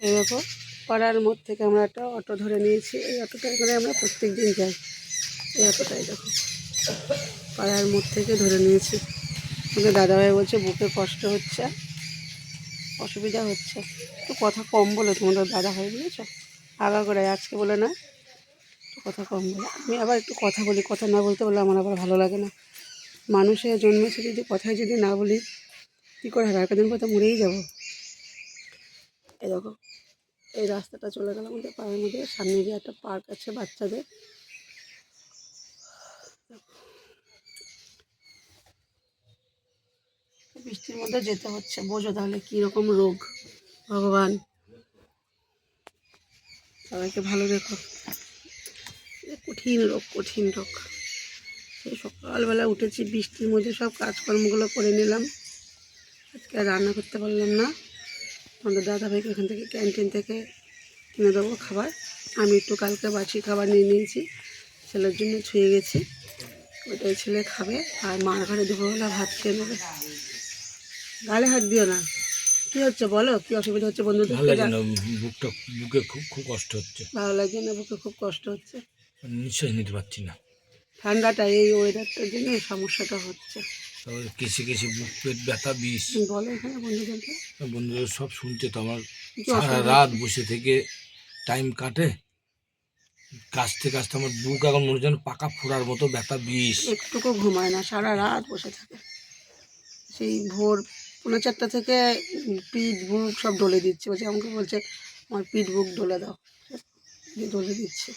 দেখো পাড়ার মোড় থেকে আমরা একটা অটো ধরে নিয়েছি। এই অটোটায় করে আমরা প্রত্যেক দিন যাই। এই অটোটাই দেখো। পাড়ার মোড় থেকে ধরে নিয়েছি। আমাদের দাদাভাই বলছে, বুকে কষ্ট হচ্ছে, অসুবিধা হচ্ছে। একটু কথা কম বলে তোমাদের দাদা ভাই বুঝেছ? আগা করে, আজকে বলে না কথা কম বলে। আমি আবার একটু কথা বলি, কথা না বলতে বলে আমার আবার ভালো লাগে না। মানুষের জন্মেছে যদি, কথায় যদি না বলি, কী করে হবে একদিন তো মরেই যাব। দেখো এই রাস্তাটা চলে গেল আমাদের পাড়ার মধ্যে। সামনে গিয়ে একটা পার্ক আছে বাচ্চাদের। বৃষ্টির মধ্যে যেতে হচ্ছে, বোঝো তাহলে কীরকম রোগ। ভগবান। সবাইকে ভালো রেখো। কঠিন রোগ কঠিন রোগ। সেই সকালবেলা উঠেছি, বৃষ্টির মধ্যে সব কাজকর্মগুলো করে নিলাম। আজকে রান্না করতে পারলাম না। আমাদের দাদাভাইকে এখান থেকে ক্যান্টিন থেকে কিনে দেবো খাবার। আমি একটু কালকে বাসি খাবার নিয়ে নিয়েছি ছেলের জন্য ছুঁয়ে গেছি। ওইটাই ছেলে খাবে আর মার ঘরে দুপুরবেলা ভাত খেয়ে নেবে। গালে হাত দিও না। কী হচ্ছে বলো? কী অসুবিধা হচ্ছে বন্ধুদের ভালো লাগে সাথে? না বুকটা বুকে খুব খুব কষ্ট হচ্ছে। ভালো লাগছে না বুকে খুব কষ্ট হচ্ছে। নিঃশ্বাস নিতে পারছি না। ঠান্ডাটা এই ওয়েদারটার জন্য সমস্যাটা হচ্ছে। তারপরে কেসে কেসে বুক পেট ব্যথা বিষ। বন্ধুরা সব শুনছে তো আমার সারা রাত বসে থেকে টাইম কাটে। কাজতে কাজতে আমার বুক এখন মনে হচ্ছে পাকা ফোড়ার মতো ব্যথা বিষ। একটুকু ঘুমায় না সারা রাত বসে থাকে। সেই ভোর পৌনে চারটা থেকে পিঠ বুক সব ডলে দিচ্ছে। বলছে আমাকে বলছে আমার পিঠ বুক ডলে দাও। দিয়ে ডলে দিচ্ছে।